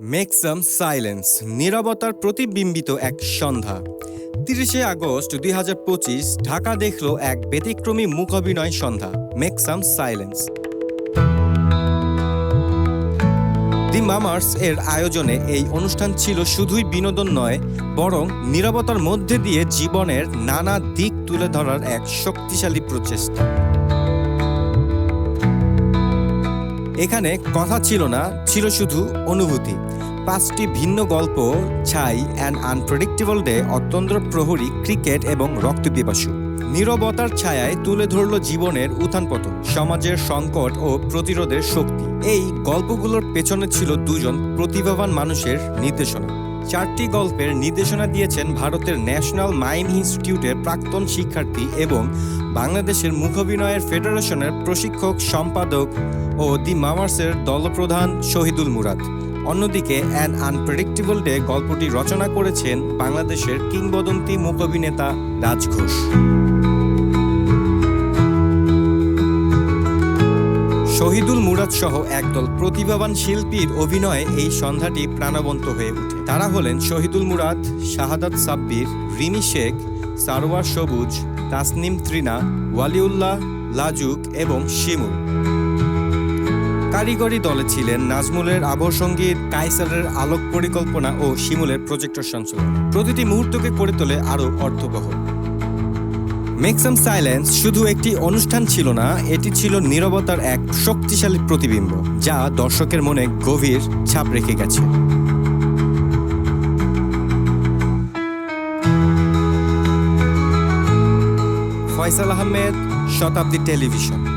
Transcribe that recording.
Make some silence নীরবতার প্রতিবিম্বিত এক সন্ধ্যা। তিরিশে August দুই হাজার পঁচিশ, ঢাকা দেখল এক ব্যতিক্রমী মুখাভিনয় সন্ধ্যা। মেক সাম সাইলেন্স দি মামার্স এর আয়োজনে এই অনুষ্ঠান ছিল শুধুই বিনোদন নয়, বরং নীরবতার মধ্যে দিয়ে জীবনের নানা দিক তুলে ধরার এক শক্তিশালী প্রচেষ্টা। এখানে কথা ছিল না, ছিল শুধু অনুভূতি। পাঁচটি ভিন্ন গল্প, ছাই অ্যান্ড আনপ্রেডিক্টেবল ডে অত্যন্ত প্রহরী, ক্রিকেট এবং রক্তপিপাসু। নিরবতার ছায়ায় তুলে ধরল জীবনের উত্থান পতন সমাজের সংকট ও প্রতিরোধের শক্তি। এই গল্পগুলোর পেছনে ছিল দুজন প্রতিভাবান মানুষের নির্দেশনা। চারটি গল্পের নির্দেশনা দিয়েছেন ভারতের ন্যাশনাল মাইন ইনস্টিটিউটের প্রাক্তন শিক্ষার্থী এবং বাংলাদেশের মুখাভিনয়ের ফেডারেশনের প্রশিক্ষক, সম্পাদক ও দি মামার্সের দলপ্রধান শহীদুল মুরাদ। অন্যদিকে অ্যান আনপ্রেডিক্টেবল ডে গল্পটি রচনা করেছেন বাংলাদেশের কিংবদন্তি মুখাভিনেতা রাজ ঘোষ। শহীদুল মুরাদ সহ একদল প্রতিভাবান শিল্পীর অভিনয়ে এই সন্ধ্যাটি প্রাণবন্ত হয়ে ওঠে। তারা হলেন শহীদুল মুরাদ, শাহাদাত সাব্বির, রিমি শেখ, সারোয়ার সবুজ, তাসনিম ত্রিনা, ওয়ালিউল্লাহ, লাজুক এবং শিমুল। কারিগরি দলে ছিলেন নাজমুলের আবহ সংগীত কাইসারের আলোক পরিকল্পনা ও শিমুলের প্রজেক্টর সঞ্চালন। প্রতিটি মুহূর্তকে করে তোলে আরও অর্থবহ। মেক সাম সাইলেন্স শুধু একটি অনুষ্ঠান ছিল না, এটি ছিল নিরবতার এক শক্তিশালী প্রতিবিম্ব, যা দর্শকের মনে গভীর ছাপ রেখে গেছে। ফয়সাল আহমেদ, শতাব্দী টেলিভিশন।